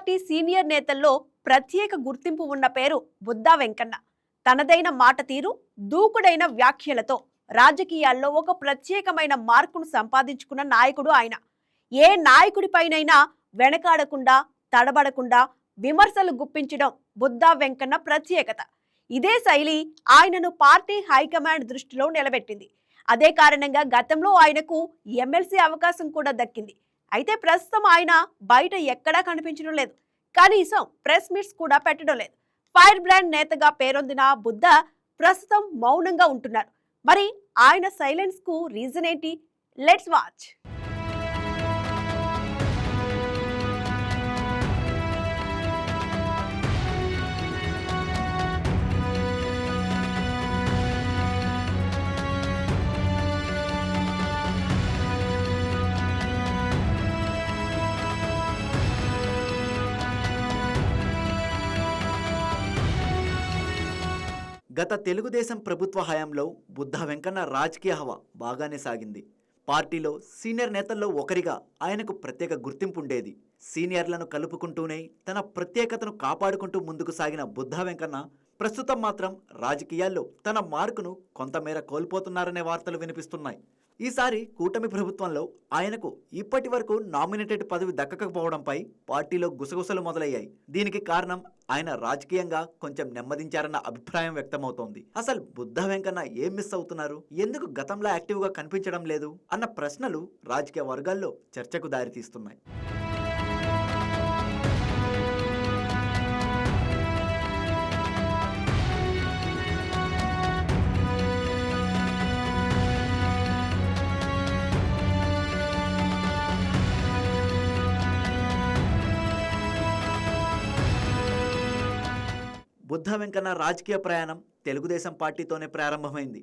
Party senior నేతల్లో ప్రత్యేక గుర్తింపు ఉన్న పేరు బుద్దా వెంకన్న. తనదైన మాట తీరు దూకుడైన వ్యాఖ్యలతో రాజకీయాల్లో ఒక ప్రత్యేకమైన మార్కును సంపాదించుకున్న నాయకుడు ఆయన. ఏ నాయకుడిపైనైనా వెనకాడకుండా తడబడకుండా విమర్శలు గుప్పించడం బుద్దా వెంకన్న ప్రత్యేకత. ఇదే శైలి ఆయనను పార్టీ హైకమాండ్ దృష్టిలో నిలబెట్టింది. అదే కారణంగా గతంలో ఆయనకు ఎమ్మెల్సీ అవకాశం కూడా దక్కింది. అయితే ప్రస్తుతం ఆయన బయట ఎక్కడా కనిపించడం లేదు. కనీసం ప్రెస్ మీట్స్ కూడా పెట్టడం లేదు. ఫైర్ బ్రాండ్ నేతగా పేరొందిన బుద్ధ ప్రస్తుతం మౌనంగా ఉంటున్నారు. మరి ఆయన సైలెన్స్కు రీజన్ ఏంటి? Let's watch. గత తెలుగుదేశం ప్రభుత్వ హయాంలో బుద్ధ వెంకన్న రాజకీయ హవా బాగానే సాగింది. పార్టీలో సీనియర్ నేతల్లో ఒకరిగా ఆయనకు ప్రత్యేక గుర్తింపు ఉండేది సీనియర్లను కలుపుకుంటూనే తన ప్రత్యేకతను కాపాడుకుంటూ ముందుకు సాగిన బుద్ధ వెంకన్న ప్రస్తుతం మాత్రం రాజకీయాల్లో తన మార్కును కొంతమేర కోల్పోతున్నారనే వార్తలు వినిపిస్తున్నాయి. ఈసారి కూటమి ప్రభుత్వంలో ఆయనకు ఇప్పటి వరకు నామినేటెడ్ పదవి దక్కకపోవడంపై పార్టీలో గుసగుసలు మొదలయ్యాయి. దీనికి కారణం ఆయన రాజకీయంగా కొంచెం నెమ్మదించారన్న అభిప్రాయం వ్యక్తమవుతోంది. అసలు బుద్ధ వెంకన్న ఏం మిస్ అవుతున్నారు? ఎందుకు గతంలో యాక్టివ్గా కనిపించడం లేదు? అన్న ప్రశ్నలు రాజకీయ వర్గాల్లో చర్చకు దారితీస్తున్నాయి. బుద్ధ వెంకన్న రాజకీయ ప్రయాణం తెలుగుదేశం పార్టీతోనే ప్రారంభమైంది.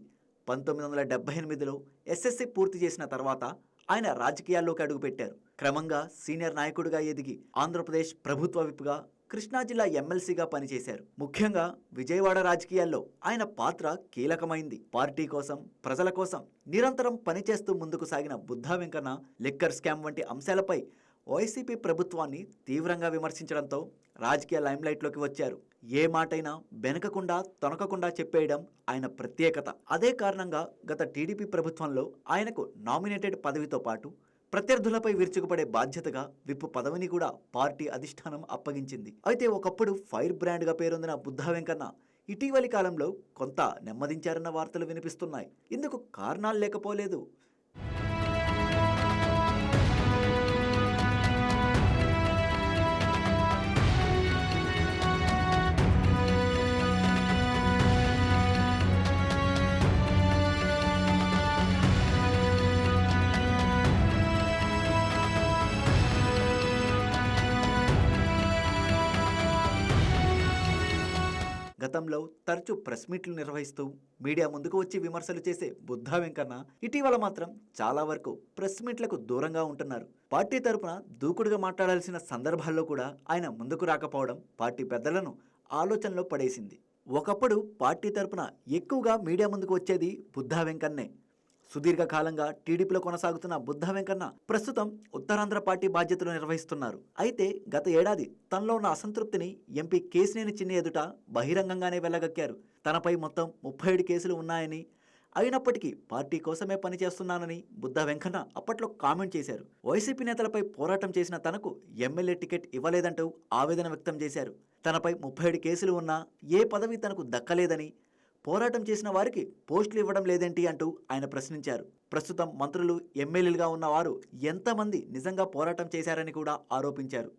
పంతొమ్మిది వందల డెబ్బై ఎనిమిదిలో ఎస్ఎస్సి పూర్తి చేసిన తర్వాత ఆయన రాజకీయాల్లోకి అడుగుపెట్టారు. క్రమంగా సీనియర్ నాయకుడిగా ఎదిగి ఆంధ్రప్రదేశ్ ప్రభుత్వ విప్గా కృష్ణా జిల్లా ఎమ్మెల్సీగా పనిచేశారు. ముఖ్యంగా విజయవాడ రాజకీయాల్లో ఆయన పాత్ర కీలకమైంది. పార్టీ కోసం ప్రజల కోసం నిరంతరం పనిచేస్తూ ముందుకు సాగిన బుద్ధా వెంకన్న లిక్కర్ స్కామ్ వంటి అంశాలపై వైసీపీ ప్రభుత్వాన్ని తీవ్రంగా విమర్శించడంతో రాజకీయ లైమ్లైట్లోకి వచ్చారు. ఏ మాటైనా వెనకకుండా తొనకకుండా చెప్పేయడం ఆయన ప్రత్యేకత. అదే కారణంగా గత టీడీపీ ప్రభుత్వంలో ఆయనకు నామినేటెడ్ పదవితో పాటు ప్రత్యర్థులపై విరుచుకుపడే బాధ్యతగా విప్పు పదవిని కూడా పార్టీ అధిష్టానం అప్పగించింది. అయితే ఒకప్పుడు ఫైర్ బ్రాండ్గా పేరొందిన బుద్ధా వెంకన్న ఇటీవలి కాలంలో కొంత నెమ్మదించారన్న వార్తలు వినిపిస్తున్నాయి. ఇందుకు కారణాలు లేకపోలేదు. గతంలో తరచూ ప్రెస్ మీట్లు నిర్వహిస్తూ మీడియా ముందుకు వచ్చి విమర్శలు చేసే బుద్ధా వెంకన్న ఇటీవల మాత్రం చాలా వరకు ప్రెస్ మీట్లకు దూరంగా ఉంటున్నారు. పార్టీ తరపున దూకుడుగా మాట్లాడాల్సిన సందర్భాల్లో కూడా ఆయన ముందుకు రాకపోవడం పార్టీ పెద్దలను ఆలోచనలో పడేసింది. ఒకప్పుడు పార్టీ తరపున ఎక్కువగా మీడియా ముందుకు వచ్చేది బుద్ధా వెంకన్నే. సుదీర్ఘకాలంగా టీడీపీలో కొనసాగుతున్న బుద్ధ వెంకన్న ప్రస్తుతం ఉత్తరాంధ్ర పార్టీ బాధ్యతలు నిర్వహిస్తున్నారు. అయితే గత ఏడాది తనలో ఉన్న అసంతృప్తిని ఎంపీ కేసినేని చిన్ని ఎదుట బహిరంగంగానే వెళ్ళగక్కారు తనపై మొత్తం ముప్పై ఏడు కేసులు ఉన్నాయని అయినప్పటికీ పార్టీ కోసమే పనిచేస్తున్నానని బుద్ధ వెంకన్న అప్పట్లో కామెంట్ చేశారు. వైసీపీ నేతలపై పోరాటం చేసిన తనకు ఎమ్మెల్యే టికెట్ ఇవ్వలేదంటూ ఆవేదన వ్యక్తం చేశారు. తనపై ముప్పై ఏడు కేసులు ఉన్నా ఏ పదవి తనకు దక్కలేదని పోరాటం చేసిన వారికి పోస్టులు ఇవ్వడం లేదేంటి అంటూ ఆయన ప్రశ్నించారు. ప్రస్తుతం మంత్రులు ఎమ్మెల్యేలుగా ఉన్న వారు ఎంతమంది నిజంగా పోరాటం చేశారని కూడా ఆరోపించారు.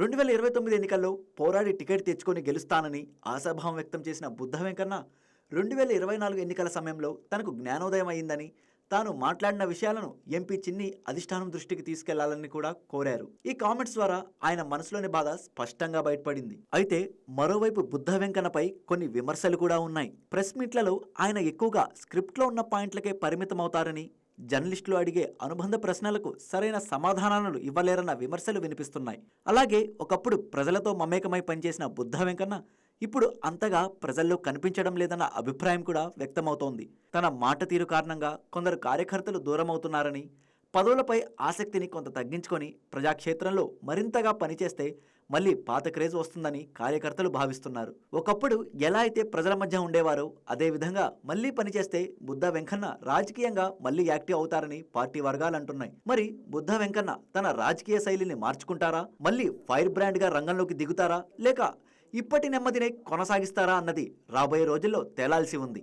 రెండు వేల ఇరవై తొమ్మిది ఎన్నికల్లో పోరాడి టికెట్ తెచ్చుకొని గెలుస్తానని ఆశాభావం వ్యక్తం చేసిన బుద్ధ వెంకన్న రెండు వేల ఇరవై నాలుగు ఎన్నికల సమయంలో తనకు జ్ఞానోదయం అయిందని తాను మాట్లాడిన విషయాలను ఎంపీ చిన్ని అధిష్టానం దృష్టికి తీసుకెళ్ళాలని కూడా కోరారు. ఈ కామెంట్స్ ద్వారా ఆయన మనసులోని బాధ స్పష్టంగా బయటపడింది. అయితే మరోవైపు బుద్ధ వెంకన్నపై కొన్ని విమర్శలు కూడా ఉన్నాయి. ప్రెస్ మీట్లలో ఆయన ఎక్కువగా స్క్రిప్ట్లో ఉన్న పాయింట్లకే పరిమితమవుతారని జర్నలిస్టులు అడిగే అనుబంధ ప్రశ్నలకు సరైన సమాధానాలను ఇవ్వలేరన్న విమర్శలు వినిపిస్తున్నాయి. అలాగే ఒకప్పుడు ప్రజలతో మమేకమై పనిచేసిన బుద్ధ వెంకన్న ఇప్పుడు అంతగా ప్రజల్లో కనిపించడం లేదన్న అభిప్రాయం కూడా వ్యక్తమవుతోంది. తన మాట తీరు కారణంగా కొందరు కార్యకర్తలు దూరమవుతున్నారని పదవులపై ఆసక్తిని కొంత తగ్గించుకొని ప్రజాక్షేత్రంలో మరింతగా పనిచేస్తే మళ్ళీ పాత క్రేజ్ వస్తుందని కార్యకర్తలు భావిస్తున్నారు. ఒకప్పుడు ఎలా అయితే ప్రజల మధ్య ఉండేవారో అదేవిధంగా మళ్ళీ పనిచేస్తే బుద్ధ వెంకన్న రాజకీయంగా మళ్ళీ యాక్టివ్ అవుతారని పార్టీ వర్గాలు అంటున్నాయి. మరి బుద్ధ వెంకన్న తన రాజకీయ శైలిని మార్చుకుంటారా? మళ్ళీ ఫైర్ బ్రాండ్గా రంగంలోకి దిగుతారా? లేక ఇప్పటి నెమ్మదినే కొనసాగిస్తారా అన్నది రాబోయే రోజుల్లో తేలాల్సి ఉంది.